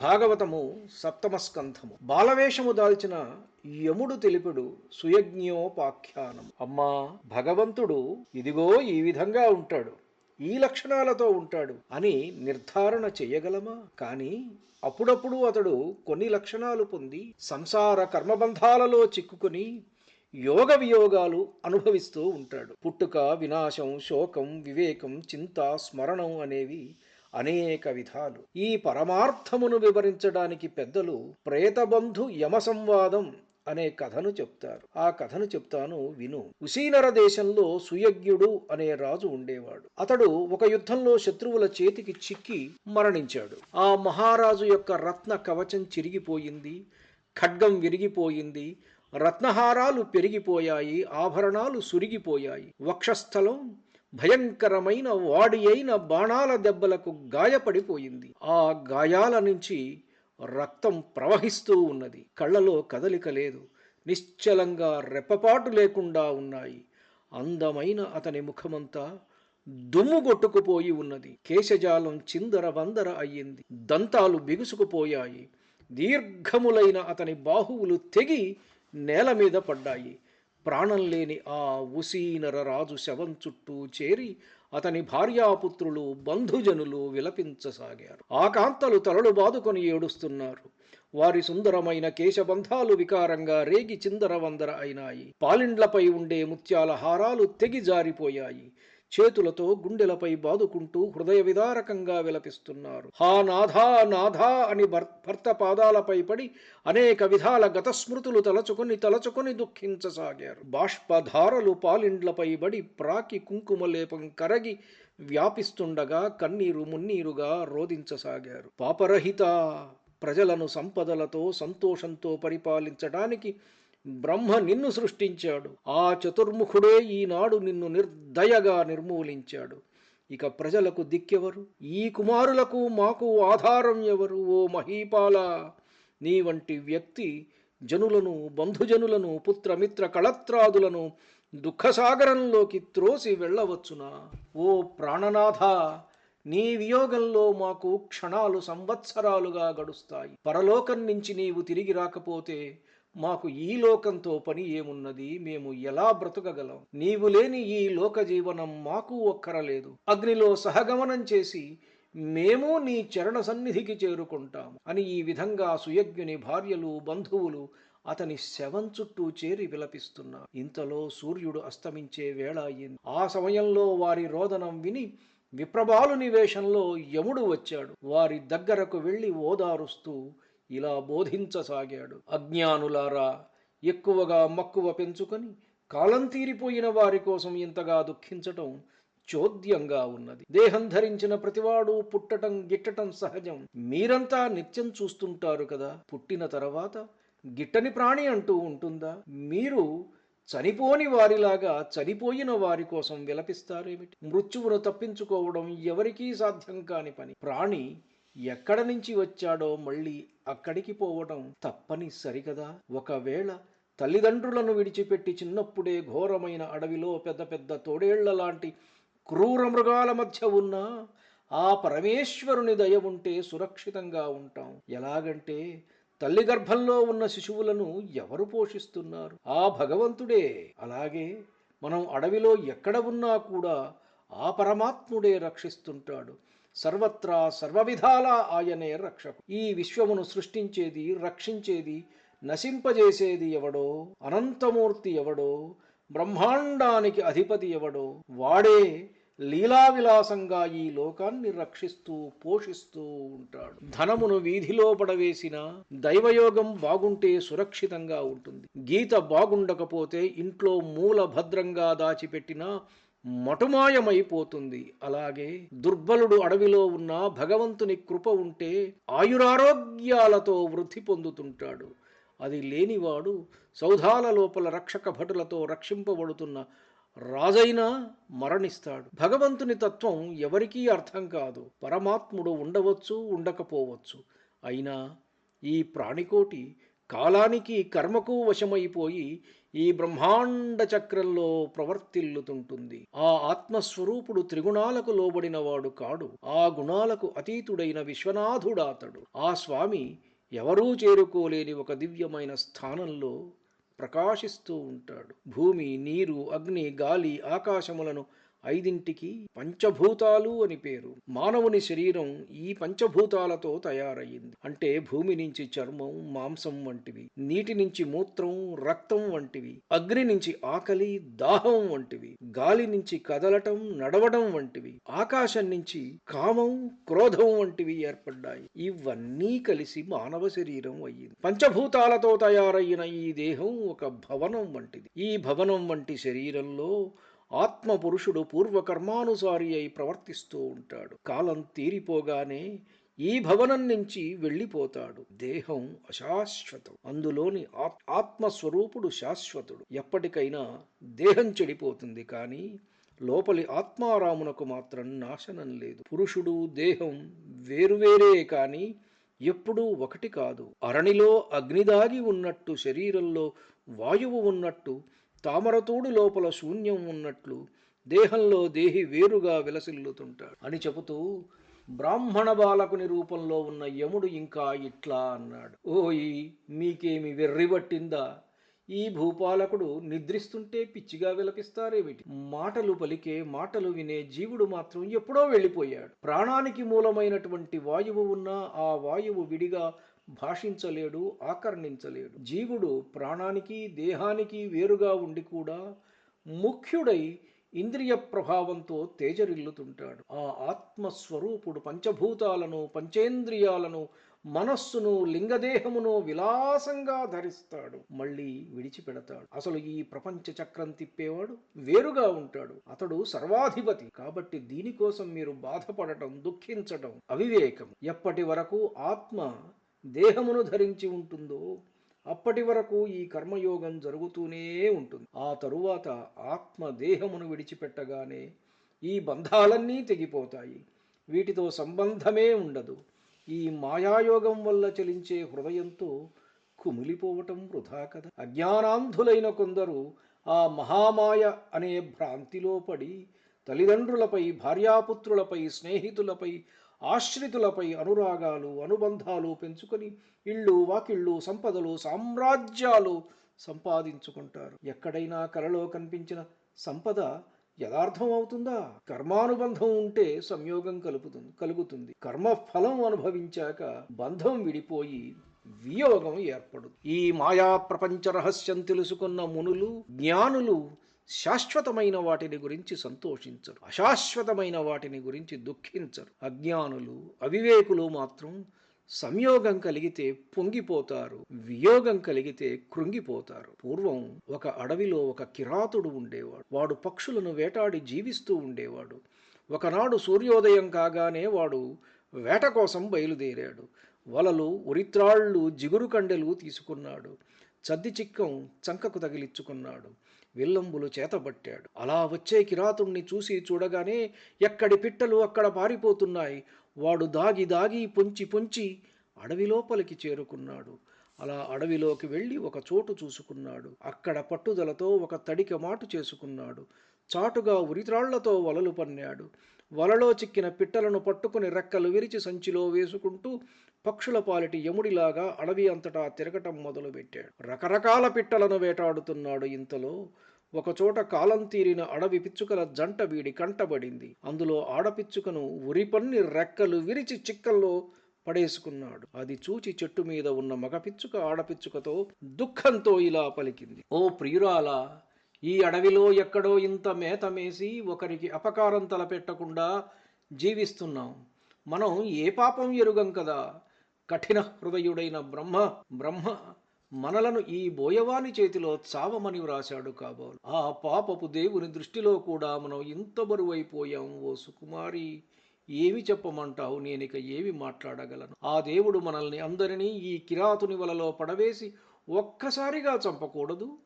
భాగవతము సప్తమస్కంధము బాలవేషము దాల్చిన యముడు తెలిపుడు సుయజ్ఞోపాఖ్యానం అమ్మా భగవంతుడు ఇదిగో ఈ విధంగా ఉంటాడు. ఈ లక్షణాలతో ఉంటాడు అని నిర్ధారణ చేయగలమా? కానీ అప్పుడప్పుడు అతడు కొన్ని లక్షణాలు పొంది సంసార కర్మబంధాలలో చిక్కుకొని యోగ వియోగాలు అనుభవిస్తూ ఉంటాడు. పుట్టుక వినాశం శోకం వివేకం చింత స్మరణం అనేవి అనేక విధాలు. ఈ పరమార్థమును వివరించడానికి పెద్దలు ప్రేతబంధు యమ సంవాదం అనే కథను చెప్తారు. ఆ కథను చెప్తాను విను. ఉసీనర దేశంలో సుయజ్ఞుడు అనే రాజు ఉండేవాడు. అతడు ఒక యుద్ధంలో శత్రువుల చేతికి చిక్కి మరణించాడు. ఆ మహారాజు యొక్క రత్న కవచం చిరిగిపోయింది ఖడ్గం విరిగిపోయింది రత్నహారాలు పెరిగిపోయాయి ఆభరణాలు సురిగిపోయాయి. వక్షస్థలం భయంకరమైన వాడి అయిన బాణాల దెబ్బలకు గాయపడిపోయింది. ఆ గాయాల నుంచి రక్తం ప్రవహిస్తూ ఉన్నది. కళ్ళలో కదలిక లేదు. నిశ్చలంగా రెప్పపాటు లేకుండా ఉన్నాయి. అందమైన అతని ముఖమంతా దుమ్ము కొట్టుకుపోయి ఉన్నది. కేశజాలం చిందర వందర అయ్యింది. దంతాలు బిగుసుకుపోయాయి. దీర్ఘములైన అతని బాహువులు తెగి నేల మీద పడ్డాయి. ప్రాణం లేని ఆ ఉసీనర రాజు శవం చుట్టూ చేరి అతని భార్యాపుత్రులు బంధుజనులు విలపించసాగారు. ఆకాంతలు తలలు బాదుకొని ఏడుస్తున్నారు. వారి సుందరమైన కేశబంధాలు వికారంగా రేగి చిందరవందర అయినాయి. పాలిండ్లపై ఉండే ముత్యాల హారాలు తెగి జారిపోయాయి. చేతులతో గుండెలపై బాదుకుంటూ హృదయ విదారకంగా విలపిస్తున్నారు. హా నాథా నాథా అని భర్త పాదాలపై పడి అనేక విధాల గతస్మృతులు తలచుకొని తలచుకొని దుఃఖించసాగారు. బాష్పధారలు పాలిండ్లపై బడి ప్రాకి కుంకుమలేపం కరగి వ్యాపిస్తుండగా కన్నీరు మున్నీరుగా రోధించసాగారు. పాపరహిత ప్రజలను సంపదలతో సంతోషంతో పరిపాలించడానికి బ్రహ్మ నిన్ను సృష్టించాడు. ఆ చతుర్ముఖుడే ఈనాడు నిన్ను నిర్దయగా నిర్మూలించాడు. ఇక ప్రజలకు దిక్కెవరు? ఈ కుమారులకు మాకు ఆధారం ఎవరు? ఓ మహీపాల! నీ వంటి వ్యక్తి జనులను బంధుజనులను పుత్రమిత్ర కళత్రాదులను దుఃఖసాగరంలోకి త్రోసి వెళ్ళవచ్చునా? ఓ ప్రాణనాథ! నీ వియోగంలో మాకు క్షణాలు సంవత్సరాలుగా గడుస్తాయి. పరలోకం నుంచి నీవు తిరిగి రాకపోతే మాకు ఈ లోకంతో పని ఏమున్నది? మేము ఎలా బ్రతకగలం? నీవు లేని ఈ లోక జీవనం మాకు ఒక్కరలేదు. అగ్నిలో సహగమనం చేసి మేము నీ చరణ సన్నిధికి చేరుకుంటాము అని ఈ విధంగా సుయజ్ఞుని భార్యలు బంధువులు అతని శవం చుట్టూ చేరి విలపిస్తున్నారు. ఇంతలో సూర్యుడు అస్తమించే వేళ అయింది ఆ సమయంలో వారి రోదనం విని విప్రబాలుని వేషంలో యముడు వచ్చాడు. వారి దగ్గరకు వెళ్ళి ఓదారుస్తూ ఇలా బోధించసాగాడు. అజ్ఞానులారా ఎక్కువగా మక్కువ పెంచుకొని కాలం తీరిపోయిన వారి కోసం ఇంతగా దుఃఖించటం చోద్యంగా ఉన్నది. దేహం ధరించిన ప్రతివాడు పుట్టటం గిట్టటం సహజం. మీరంతా నిత్యం చూస్తుంటారు కదా పుట్టిన తర్వాత గిట్టని ప్రాణి అంటూ ఉంటుందా? మీరు చనిపోని వారిలాగా చనిపోయిన వారి కోసం విలపిస్తారేమిటి? మృత్యువును తప్పించుకోవడం ఎవరికీ సాధ్యం కాని పని. ప్రాణి ఎక్కడ నుంచి వచ్చాడో మళ్ళీ అక్కడికి పోవడం తప్పని సరికదా ఒకవేళ తల్లిదండ్రులను విడిచిపెట్టి చిన్నప్పుడే ఘోరమైన అడవిలో పెద్ద పెద్ద తోడేళ్ళ లాంటి క్రూర మృగాల మధ్య ఉన్న ఆ పరమేశ్వరుని దయ ఉంటే సురక్షితంగా ఉంటాం. ఎలాగంటే తల్లి గర్భంలో ఉన్న శిశువులను ఎవరు పోషిస్తున్నారు? ఆ భగవంతుడే. అలాగే మనం అడవిలో ఎక్కడ ఉన్నా కూడా ఆ పరమాత్ముడే రక్షిస్తుంటాడు. సర్వత్రా సర్వవిధాలా ఆయనే రక్షకు. ఈ విశ్వమును సృష్టించేది రక్షించేది నశింపజేసేది ఎవడో? అనంతమూర్తి ఎవడో? బ్రహ్మాండానికి అధిపతి ఎవడో? వాడే లీలావిలాసంగా ఈ లోకాన్ని రక్షిస్తూ పోషిస్తూ ఉంటాడు. ధనమును వీధిలో పడవేసిన దైవయోగం బాగుంటే సురక్షితంగా ఉంటుంది. గీత బాగుండకపోతే ఇంట్లో మూల భద్రంగా దాచిపెట్టిన మటుమాయమైపోతుంది. అలాగే దుర్బలుడు అడవిలో ఉన్న భగవంతుని కృప ఉంటే ఆయురారోగ్యాలతో వృద్ధి పొందుతుంటాడు. అది లేనివాడు సౌధాల లోపల రక్షక భటులతో రక్షింపబడుతున్న రాజైనా మరణిస్తాడు. భగవంతుని తత్వం ఎవరికీ అర్థం కాదు. పరమాత్ముడు ఉండవచ్చు ఉండకపోవచ్చు. అయినా ఈ ప్రాణికోటి కాలానికి కర్మకు వశమైపోయి ఈ బ్రహ్మాండ చక్రంలో ప్రవర్తిల్లుతుంటుంది. ఆ ఆత్మస్వరూపుడు త్రిగుణాలకు లోబడినవాడు కాడు. ఆ గుణాలకు అతీతుడైన విశ్వనాథుడాతడు. ఆ స్వామి ఎవరూ చేరుకోలేని ఒక దివ్యమైన స్థానంలో ప్రకాశిస్తూ ఉంటాడు. భూమి నీరు అగ్ని గాలి ఆకాశములను ఐదింటికి పంచభూతాలు అని పేరు. మానవుని శరీరం ఈ పంచభూతాలతో తయారయ్యింది. అంటే భూమి నుంచి చర్మం మాంసం వంటివి నీటి నుంచి మూత్రం రక్తం వంటివి అగ్ని నుంచి ఆకలి దాహం వంటివి గాలి నుంచి కదలటం నడవడం వంటివి ఆకాశం నుంచి కామం క్రోధం వంటివి ఏర్పడ్డాయి. ఇవన్నీ కలిసి మానవ శరీరం అయ్యింది. పంచభూతాలతో తయారయ్యిన ఈ దేహం ఒక భవనం వంటిది. ఈ భవనం వంటి శరీరంలో ఆత్మ పురుషుడు పూర్వకర్మానుసారి అయి ప్రవర్తిస్తూ ఉంటాడు. కాలం తీరిపోగానే ఈ భవనం నుంచి వెళ్ళిపోతాడు. దేహం అశాశ్వతం. అందులోని ఆత్- ఆత్మస్వరూపుడు శాశ్వతుడు. ఎప్పటికైనా దేహం చెడిపోతుంది కానీ లోపలి ఆత్మారామునకు మాత్రం నాశనం లేదు. పురుషుడు దేహం వేరువేరే కానీ ఎప్పుడూ ఒకటి కాదు. అరణిలో అగ్నిదాగి ఉన్నట్టు శరీరంలో వాయువు ఉన్నట్టు తామరతోడు లోపల శూన్యం ఉన్నట్లు దేహంలో దేహి వేరుగా విలసిల్లుతుంటాడు. అని చెబుతూ బ్రాహ్మణ బాలకుని రూపంలో ఉన్న యముడు ఇంకా ఇట్లా అన్నాడు. ఓయి మీకేమి వెర్రిబట్టిందా ఈ భూపాలకుడు నిద్రిస్తుంటే పిచ్చిగా విలపిస్తారేమిటి? మాటలు పలికే మాటలు వినే జీవుడు మాత్రం ఎప్పుడో వెళ్ళిపోయాడు. ప్రాణానికి మూలమైనటువంటి వాయువు ఉన్నా ఆ వాయువు విడిగా భాషించలేడు ఆకర్ణించలేడు. జీవుడు ప్రాణానికి దేహానికి వేరుగా ఉండి కూడా ముఖ్యుడై ఇంద్రియ ప్రభావంతో తేజరిల్లుతుంటాడు. ఆ ఆత్మస్వరూపుడు పంచభూతాలను పంచేంద్రియాలను మనస్సును లింగదేహమును విలాసంగా ధరిస్తాడు. మళ్ళీ విడిచిపెడతాడు. అసలు ఈ ప్రపంచ చక్రం తిప్పేవాడు? వేరుగా ఉంటాడు. అతడు సర్వాధిపతి. కాబట్టి దీనికోసం మీరు బాధపడటం దుఃఖించటం అవివేకం. ఎప్పటి వరకు ఆత్మ దేహమును ధరించి ఉంటుందో అప్పటి వరకు ఈ కర్మయోగం జరుగుతూనే ఉంటుంది. ఆ తరువాత ఆత్మ దేహమును విడిచిపెట్టగానే ఈ బంధాలన్నీ తెగిపోతాయి. వీటితో సంబంధమే ఉండదు. ఈ మాయాయోగం వల్ల చలించే హృదయంతో కుమిలిపోవటం వృధా కదా. అజ్ఞానాంధులైన కొందరు ఆ మహామాయ అనే భ్రాంతిలో పడి తల్లిదండ్రులపై భార్యాపుత్రులపై స్నేహితులపై ఆశ్రితులపై అనురాగాలు అనుబంధాలు పెంచుకొని ఇళ్ళు వాకిళ్ళు సంపదలు సామ్రాజ్యాలు సంపాదించుకుంటారు. ఎక్కడైనా కలలో కనిపించిన సంపద యథార్థం అవుతుందా కర్మానుబంధం ఉంటే సంయోగం కలుపుతుంది కలుగుతుంది. కర్మ ఫలం అనుభవించాక బంధం విడిపోయి వియోగం ఏర్పడు ఈ మాయా ప్రపంచ రహస్యం తెలుసుకున్న మునులు జ్ఞానులు శాశ్వతమైన వాటిని గురించి సంతోషించరు. అశాశ్వతమైన వాటిని గురించి దుఃఖించరు. అజ్ఞానులు అవివేకులు మాత్రం సంయోగం కలిగితే పొంగిపోతారు వియోగం కలిగితే కృంగిపోతారు. పూర్వం ఒక అడవిలో ఒక కిరాతుడు ఉండేవాడు. వాడు పక్షులను వేటాడి జీవిస్తూ ఉండేవాడు. ఒకనాడు సూర్యోదయం కాగానే వాడు వేట కోసం బయలుదేరాడు. వలలు ఉరిత్రాళ్ళు జిగురు కండెలు తీసుకున్నాడు. చద్ది చిక్కం చంకకు తగిలించుకున్నాడు విల్లంబులు చేతబట్టాడు. అలా వచ్చే కిరాతుణ్ణి చూసి చూడగానే ఎక్కడి పిట్టలు అక్కడ పారిపోతున్నాయి. వాడు దాగి దాగి పొంచి పొంచి అడవి లోపలికి చేరుకున్నాడు. అలా అడవిలోకి వెళ్ళి ఒక చోటు చూసుకున్నాడు. అక్కడ పట్టుదలతో ఒక తడిక మాటు చేసుకున్నాడు. చాటుగా ఉరిత్రాళ్ళతో వలలు పన్నాడు. వలలో చిక్కిన పిట్టలను పట్టుకుని రెక్కలు విరిచి సంచిలో వేసుకుంటూ పక్షుల పాలిటి యముడిలాగా అడవి అంతటా తిరగటం మొదలుపెట్టాడు. రకరకాల పిట్టలను వేటాడుతున్నాడు ఇంతలో. ఒకచోట కాలం తీరిన అడవి పిచ్చుకల జంట వీడి కంటబడింది. అందులో ఆడపిచ్చుకను ఉరిపన్ని రెక్కలు విరిచి చిక్కల్లో పడేసుకున్నాడు. అది చూచి చెట్టు మీద ఉన్న మగపిచ్చుక ఆడపిచ్చుకతో దుఃఖంతో ఇలా పలికింది. ఓ ప్రియురాలా ఈ అడవిలో ఎక్కడో ఇంత మేతమేసి ఒకరికి అపకారం తలపెట్టకుండా జీవిస్తున్నాం. మనం ఏ పాపం ఎరుగం కదా? కఠిన హృదయుడైన బ్రహ్మ బ్రహ్మ మనలను ఈ బోయవాని చేతిలో చావమని వ్రాశాడు కాబోలు. ఆ పాపపు దేవుని దృష్టిలో కూడా మనం ఇంత బరువైపోయాం ఓ సుకుమారి. ఏమి చెప్పమంటావు? నేనిక ఏమి మాట్లాడగలను? ఆ దేవుడు మనల్ని అందరినీ ఈ కిరాతుని వలలో పడవేసి ఒక్కసారిగా చంపకూడదు.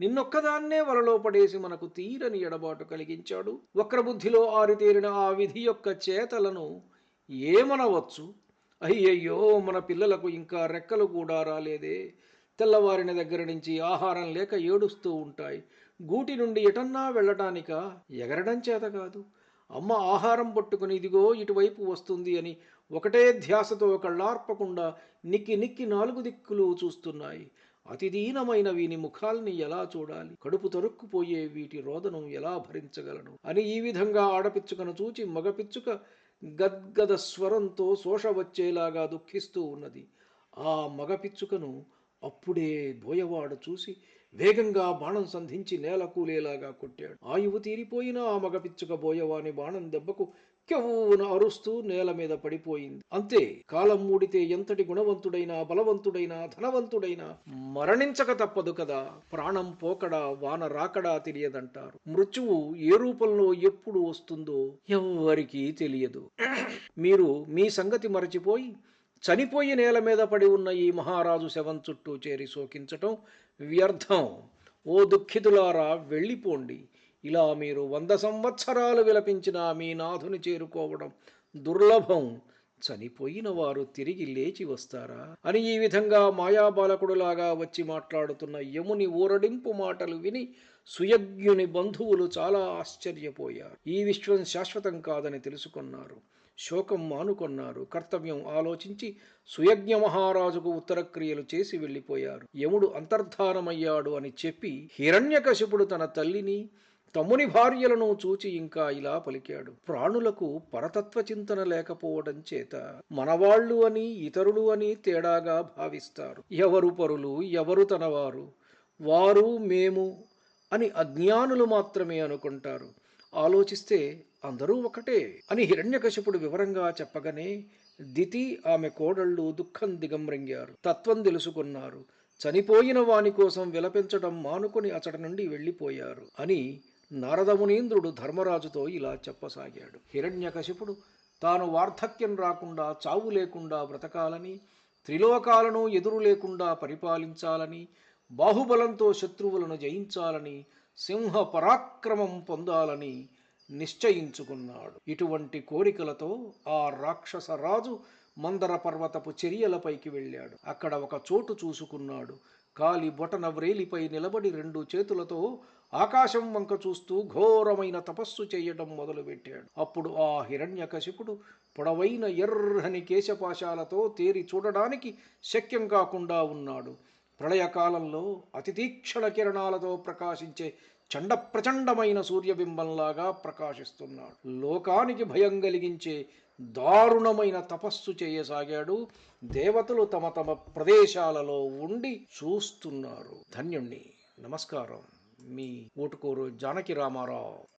నిన్నొక్కదాన్నే వలలో పడేసి మనకు తీరని ఎడబాటు కలిగించాడు. వక్రబుద్ధిలో ఆరితేరిన ఆ విధి యొక్క చేతలను ఏమనవచ్చు? అయ్యయ్యో మన పిల్లలకు ఇంకా రెక్కలు కూడా రాలేదే. తెల్లవారిన దగ్గర నుంచి ఆహారం లేక ఏడుస్తూ ఉంటాయి. గూటి నుండి ఎటన్నా వెళ్ళటానిక ఎగరడం చేత కాదు. అమ్మ ఆహారం పట్టుకుని ఇదిగో ఇటువైపు వస్తుంది అని ఒకటే ధ్యాసతో కళ్ళార్పకుండా నిక్కి నిక్కి నాలుగు దిక్కులు చూస్తున్నాయి. అతిదీనమైన వీని ముఖాల్ని ఎలా చూడాలి? కడుపు తరుక్కుపోయే వీటి రోదనం ఎలా భరించగలను? అని ఈ విధంగా ఆడపిచ్చుకను చూచి మగపిచ్చుక గద్గద స్వరంతో శోష వచ్చేలాగా దుఃఖిస్తూ ఉన్నది. ఆ మగపిచ్చుకను అప్పుడే బోయవాడు చూసి వేగంగా బాణం సంధించి నేల కూలేలాగా కొట్టాడు. ఆయువు తీరిపోయిన ఆ మగపిచ్చుక బోయవాని బాణం దెబ్బకు కెవ్వున అరుస్తూ నేల మీద పడిపోయింది. అంతే కాలం మూడితే ఎంతటి గుణవంతుడైనా బలవంతుడైనా ధనవంతుడైనా మరణించక తప్పదు కదా. ప్రాణం పోకడా వాన రాకడా తెలియదంటారు. మృత్యువు ఏ రూపంలో ఎప్పుడు వస్తుందో ఎవ్వరికీ తెలియదు. మీరు మీ సంగతి మరచిపోయి చనిపోయి నేల మీద పడి ఉన్న ఈ మహారాజు శవం చుట్టూ చేరి శోకించటం వ్యర్థం. ఓ దుఃఖితులారా వెళ్ళిపోండి. ఇలా మీరు వంద సంవత్సరాలు విలపించిన మీ నాథుని చేరుకోవడం దుర్లభం. చనిపోయిన వారు తిరిగి లేచి వస్తారా? అని ఈ విధంగా మాయాబాలకుడులాగా వచ్చి మాట్లాడుతున్న యముని ఊరడింపు మాటలు విని సుయజ్ఞుని బంధువులు చాలా ఆశ్చర్యపోయారు. ఈ విశ్వం శాశ్వతం కాదని తెలుసుకున్నారు. శోకం మానుకొన్నారు. కర్తవ్యం ఆలోచించి సుయజ్ఞ మహారాజుకు ఉత్తరక్రియలు చేసి వెళ్ళిపోయారు. యముడు అంతర్ధానమయ్యాడు అని చెప్పి హిరణ్యకశిపుడు తన తల్లిని తమ్ముని భార్యలను చూచి ఇంకా ఇలా పలికాడు. ప్రాణులకు పరతత్వ చింతన లేకపోవడం చేత మనవాళ్ళు అని ఇతరులు అని తేడాగా భావిస్తారు. ఎవరు పరులు ఎవరు తనవారు? వారు మేము అని అజ్ఞానులు మాత్రమే అనుకుంటారు. ఆలోచిస్తే అందరూ ఒకటే అని హిరణ్యకశపుడు వివరంగా చెప్పగానే దితి ఆమె కోడళ్ళు దుఃఖం దిగమ్రింగారు తత్వం తెలుసుకున్నారు. చనిపోయిన వాని కోసం విలపించడం మానుకుని అతడి నుండి వెళ్ళిపోయారు అని నారదమునీంద్రుడు ధర్మరాజుతో ఇలా చెప్పసాగాడు. హిరణ్యకశిపుడు తాను వార్ధక్యం రాకుండా చావు లేకుండా బ్రతకాలని త్రిలోకాలను ఎదురు లేకుండా పరిపాలించాలని బాహుబలంతో శత్రువులను జయించాలని సింహ పరాక్రమం పొందాలని నిశ్చయించుకున్నాడు. ఇటువంటి కోరికలతో ఆ రాక్షస రాజు మందర పర్వతపు చర్యలపైకి వెళ్ళాడు. అక్కడ ఒక చోటు చూసుకున్నాడు. కాలి బొటన వ్రేలిపై నిలబడి రెండు చేతులతో ఆకాశం వంక చూస్తూ ఘోరమైన తపస్సు చేయడం మొదలుపెట్టాడు. అప్పుడు ఆ హిరణ్యకశిపుడు పొడవైన ఎర్రని కేశపాశాలతో తేరి చూడడానికి శక్యం కాకుండా ఉన్నాడు. ప్రళయకాలంలో అతి తీక్షణ కిరణాలతో ప్రకాశించే చండ ప్రచండమైన సూర్యబింబంలాగా ప్రకాశిస్తున్నాడు. లోకానికి భయం కలిగించే దారుణమైన తపస్సు చేయసాగాడు. దేవతలు తమ తమ ప్రదేశాలలో ఉండి చూస్తున్నారు. ధన్యుణ్ణి. నమస్కారం. మీ ఓటుకోరు జానకి రామారావు.